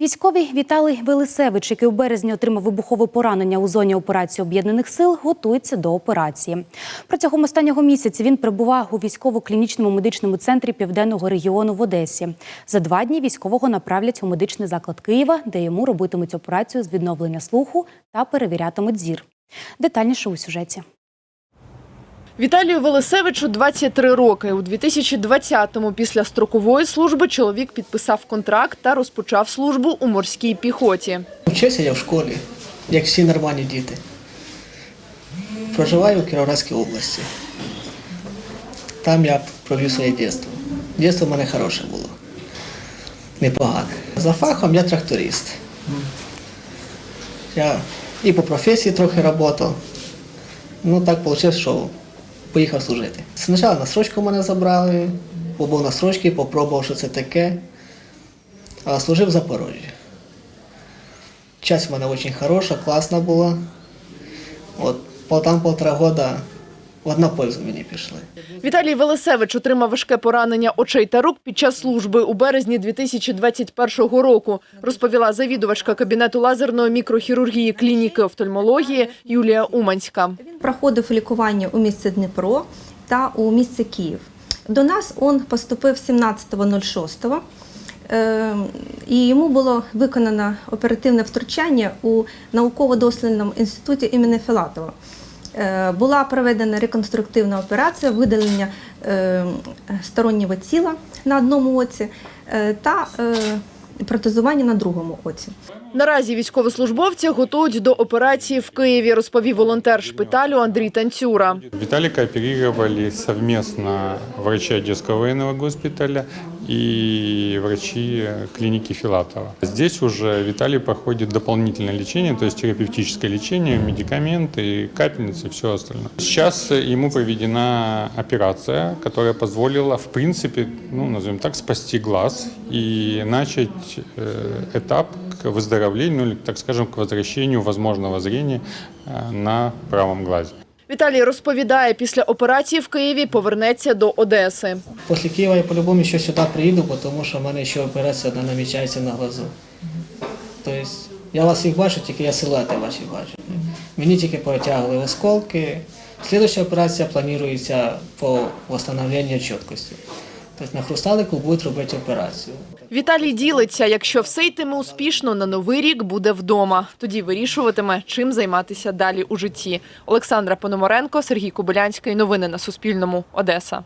Військовий Віталій Велисевич, який у березні отримав вибухове поранення у зоні операції об'єднаних сил, готується до операції. Протягом останнього місяця він перебував у військово-клінічному медичному центрі південного регіону в Одесі. За два дні військового направлять у медичний заклад Києва, де йому робитимуть операцію з відновлення слуху та перевірятимуть зір. Детальніше у сюжеті. Віталію Велисевичу 23 роки. У 2020-му після строкової служби чоловік підписав контракт та розпочав службу у морській піхоті. Вчився я в школі, як всі нормальні діти. Проживаю у Кіровоградській області. Там я провів своє дитинство. Дитинство в мене хороше було. Непогане. За фахом я тракторист. Я і по професії трохи працював. Ну так вийшло, що поїхав служити. Спочатку на срочку мене забрали, побув на срочці, попробував, що це таке. А служив в Запорожжі. Часть в мене дуже хороша, класна була. От там полтора года одна пользу мені пішли. Віталій Велисевич отримав важке поранення очей та рук під час служби у березні 2021 року, розповіла завідувачка кабінету лазерної мікрохірургії клініки офтальмології Юлія Уманська. Він проходив лікування у місті Дніпро та у місті Київ. До нас він поступив 17.06. е, І йому було виконано оперативне втручання у науково-дослідному інституті імені Філатова. Е, Була проведена реконструктивна операція видалення е, стороннього тіла на одному оці е, та протезування на другому оці. Наразі військовослужбовця готують до операції в Києві, розповів волонтер шпиталю Андрій Танцюра. Виталика оперировали совместно врачи Одесского военного госпиталя и врачи клиники Филатова. Здесь уже Виталий проходит дополнительное лечение, то есть терапевтическое лечение, медикаменты, капельницы и все остальное. Сейчас ему проведена операция, которая позволила, в принципе, ну, назовем так, спасти глаз и начать э, этап к выздоровлению, или, так скажем, к возвращению возможного зрения э, на правом глазе. Віталій розповідає, після операції в Києві повернеться до Одеси. Після Києва я по-любому ще сюди приїду, тому що в мене ще операція одна намічається на глазу. Тобто я вас їх бачу, тільки я силуети ваші бачу. Мені тільки потягли осколки. Слідуюча операція планується по встановленню чіткості. Тобто на хрусталику будуть робити операцію. Віталій ділиться, якщо все йтиме успішно, на новий рік буде вдома. Тоді вирішуватиме, чим займатися далі у житті. Олександра Пономаренко, Сергій Кобилянський. Новини на Суспільному. Одеса.